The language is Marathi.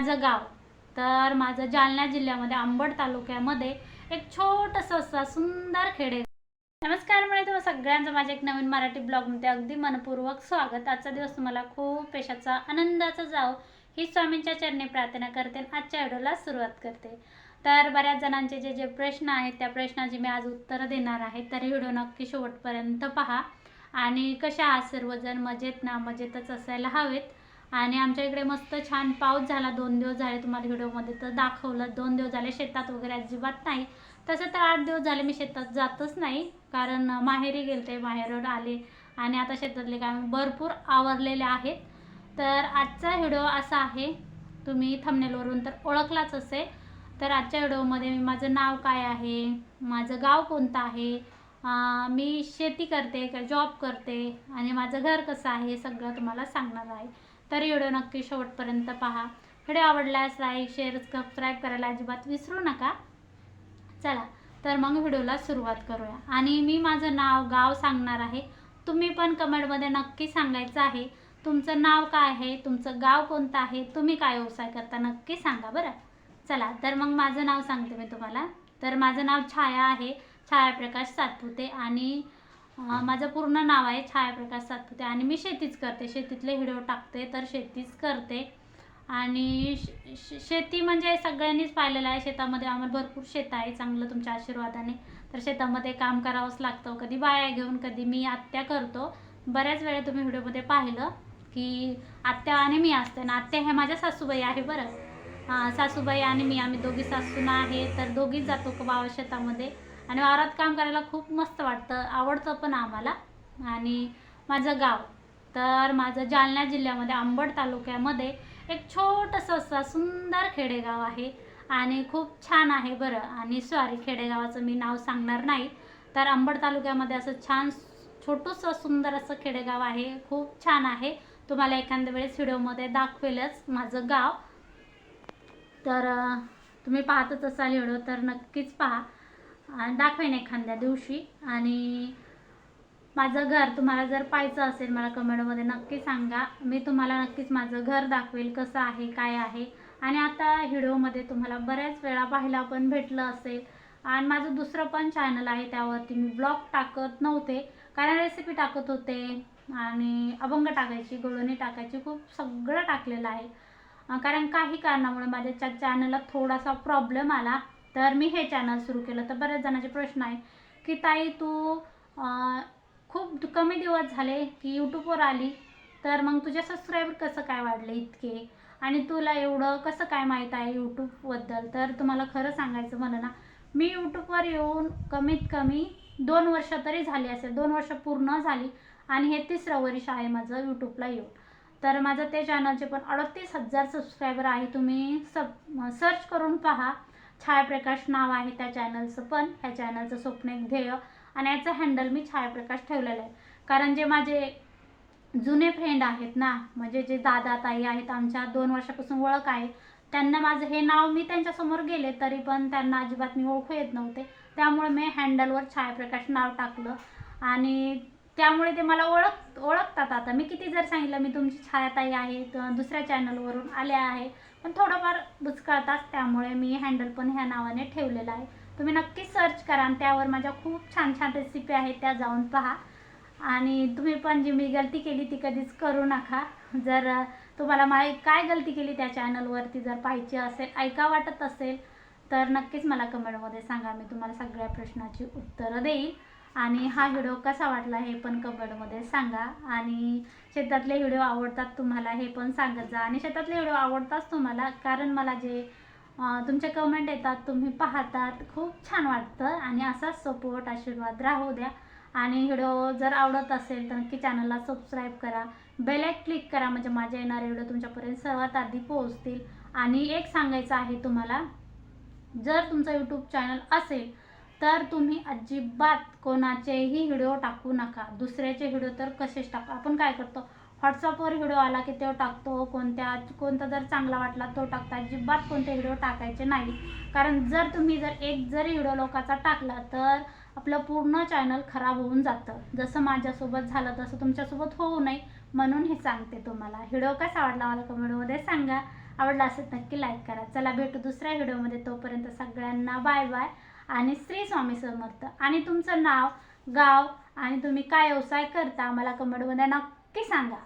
माझं गाव. तर माझं जालना जिल्ह्यामध्ये अंबड तालुक्यामध्ये एक छोटंसं असं सुंदर खेडे नमस्कार म्हणजे तुम्हाला सगळ्यांचं माझ्या एक नवीन मराठी ब्लॉगमध्ये अगदी मनपूर्वक स्वागत. आजचा दिवस तुम्हाला खूप पेशाचा आनंदाचा जाओ ही स्वामींच्या चरणी प्रार्थना करते आणि आजच्या व्हिडिओला सुरुवात करते. तर बऱ्याच जणांचे जे जे प्रश्न आहेत त्या प्रश्नाची मी आज उत्तरं देणार आहे. तर व्हिडिओ नक्की शेवटपर्यंत पहा. आणि कशा आहात सर्वजण? मजेत ना? मजेतच असायला हवेत. आणि आमच्या इकडे मस्त छान पाऊस झाला. दोन दिवस झाले तुम्हाला व्हिडिओमध्ये तर दाखवलं. दोन दिवस झाले शेतात वगैरे अजिबात नाही. तसं तर आठ दिवस झाले मी शेतात जातच नाही. कारण माहेरी गेलते माहेरवर आले. आणि आता शेतातले काम भरपूर आवरलेले आहेत. तर आजचा व्हिडिओ असा आहे. तुम्ही थंबनेलवरून तर ओळखलाच असेल. तर आजच्या व्हिडिओमध्ये मी माझं नाव काय आहे माझं गाव कोणतं आहे मी शेती करते का जॉब करते आणि माझं घर कसं आहे हे सगळं तुम्हाला सांगणार आहे. तर व्हिडिओ नक्की शेवटपर्यंत पहा. व्हिडिओ आवडल्यास लाईक शेअर सबस्क्राईब करायला अजिबात विसरू नका. चला तर मग व्हिडिओला सुरुवात करूया. आणि मी माझं नाव गाव सांगणार आहे. तुम्ही पण कमेंटमध्ये नक्की सांगायचं आहे. तुमचं नाव काय आहे? तुमचं गाव कोणतं आहे? तुम्ही काय व्यवसाय करता? नक्की सांगा बरं. चला तर मग माझं नाव सांगते मी तुम्हाला. तर माझं नाव छाया आहे. छायाप्रकाश सातपुते आणि माझं पूर्ण नाव आहे छायाप्रकाश सातपुते आणि मी शेतीच करते. शेतीतले व्हिडिओ टाकते तर शेतीच करते. आणि श- शेती म्हणजे सगळ्यांनीच पाहिलेलं आहे. शेतामध्ये आम्हाला भरपूर शेत आहे चांगलं तुमच्या आशीर्वादाने. तर शेतामध्ये काम करावंच लागतं. कधी बाया घेऊन कधी मी आत्या करतो. बऱ्याच वेळा तुम्ही व्हिडिओमध्ये पाहिलं की आत्या आणि मी असते. ना आत्या हे माझ्या सासूबाई आहे बरं. हां सासूबाई आणि मी आम्ही दोघी सासून आहे. तर दोघीच जातो का बाबा शेतामध्ये? आणि वावरात काम करायला खूप मस्त वाटतं आवडतं पण आम्हाला. आणि माझं गाव तर माझं जालना जिल्ह्यामध्ये अंबड तालुक्यामध्ये एक छोटंसं असं सुंदर खेडेगाव आहे. आणि खूप छान आहे बरं. आणि सॉरी खेडेगावाचं मी नाव सांगणार नाही. तर अंबड तालुक्यामध्ये असं छान छोटंसं सुंदर असं खेडेगाव आहे. खूप छान आहे. तुम्हाला एखाद्या वेळेस व्हिडिओमध्ये दाखवेलच माझं गाव. तर तुम्ही पाहतच असाल व्हिडिओ तर नक्कीच पहा. दाखवेन एखाद्या दिवशी. आणि माझं घर तुम्हाला जर पाहायचं असेल मला कमेंटमध्ये नक्की सांगा. मी तुम्हाला नक्कीच माझं घर दाखवेल कसं आहे काय आहे. आणि आता व्हिडिओमध्ये तुम्हाला बऱ्याच वेळा पाहायला पण भेटलं असेल. आणि माझं दुसरं पण चॅनल आहे त्यावरती मी ब्लॉग टाकत नव्हते. कारण रेसिपी टाकत होते. आणि अभंग टाकायची गोळणी टाकायची खूप सगळं टाकलेलं आहे. कारण काही कारणामुळे माझ्या च्या चॅनलला थोडासा प्रॉब्लेम आला. तर मी हे चॅनल सुरू केलं. तर बऱ्याच जणांचे प्रश्न आहे की ताई तू खूप कमी दिवस झाले की यूट्यूबवर आली तर मग तुझे सबस्क्रायबर कसं काय वाढले इतके? आणि तुला एवढं कसं काय माहीत आहे यूट्यूबबद्दल तर तुम्हाला खरं सांगायचं म्हणलं ना मी यूट्यूबवर येऊन कमीत कमी दोन वर्ष तरी झाली असेल. दोन वर्ष पूर्ण झाली आणि हे तिसरं वर्ष आहे माझं यूट्यूबला येऊन. तर माझं ते चॅनलचे पण अडतीस हजार सबस्क्रायबर आहे. तुम्ही सब सर्च करून पहा. छायाप्रकाश नाव आहे त्या चॅनलचं पण. ह्या चॅनलचं स्वप्न एक ध्येय. आणि याचं हँडल मी छायाप्रकाश ठेवलेलं आहे. कारण जे माझे जुने फ्रेंड आहेत ना म्हणजे जे दादा ताई आहेत आमच्या दोन वर्षापासून ओळख आहे त्यांना माझं हे नाव मी त्यांच्यासमोर गेले तरी पण त्यांना अजिबात मी ओळखू येत नव्हते. त्यामुळे मी हँडलवर छायाप्रकाश नाव टाकलं. आणि त्यामुळे ते मला ओळख ओळखतात आता. मी किती जर सांगितलं मी तुमची छायाताई आहे दुसऱ्या चॅनलवरून आले आहे. पण थोडंफार बुचकळतात त्यामुळे मी हँडल पण ह्या नावाने ठेवलेलं आहे. तुम्ही नक्की सर्च करा आणि त्यावर माझ्या खूप छान छान रेसिपी आहेत त्या जाऊन पहा. आणि तुम्ही पण जी मी गलती केली ती कधीच करू नका. जर तुम्हाला मा काय गलती केली त्या चॅनलवरती जर पाहिजे असेल ऐका वाटत असेल तर नक्कीच मला कमेंटमध्ये सांगा. मी तुम्हाला सगळ्या प्रश्नाची उत्तरं देईल. आणि हा व्हिडिओ कसा वाटला हे पण कमेंटमध्ये सांगा. आणि शेतातले व्हिडिओ आवडतात तुम्हाला हे पण सांगत जा. आणि शेतातले व्हिडिओ आवडतात तुम्हाला कारण मला जे तुमचे कमेंट येतात तुम्ही पाहतात खूप छान वाटतं. आणि असाच सपोर्ट आशीर्वाद राहू द्या. आणि व्हिडिओ जर आवडत असेल तर नक्की चॅनलला सबस्क्राईब करा. बेलाईक क्लिक करा म्हणजे माझे येणारे व्हिडिओ तुमच्यापर्यंत सर्वात आधी पोहोचतील. आणि एक सांगायचं आहे तुम्हाला जर तुमचं यूट्यूब चॅनल असेल तर तुम्ही अजिबात कोणाचेही व्हिडिओ टाकू नका. दुसऱ्याचे व्हिडिओ तर कसेच टाका? आपण काय करतो? व्हॉट्सअपवर व्हिडिओ आला की तो टाकतो. कोणत्या कोणता जर चांगला वाटला तो टाकता. अजिबात कोणते व्हिडिओ टाकायचे नाही. कारण जर तुम्ही जर एक जरी व्हिडिओ लोकाचा टाकला तर आपलं पूर्ण चॅनल खराब होऊन जातं. जसं माझ्यासोबत झालं तसं तुमच्यासोबत होऊ नये म्हणून हे सांगते तुम्हाला. व्हिडिओ कसा आवडला मला कमेंटमध्ये सांगा. आवडला असेल नक्की लाईक करा. चला भेटू दुसऱ्या व्हिडिओमध्ये तोपर्यंत सगळ्यांना बाय बाय आणि श्री स्वामी समर्थ. आणि तुमचं नाव गाव आणि तुम्ही काय व्यवसाय करता मला कमेंटमध्ये नक्की सांगा.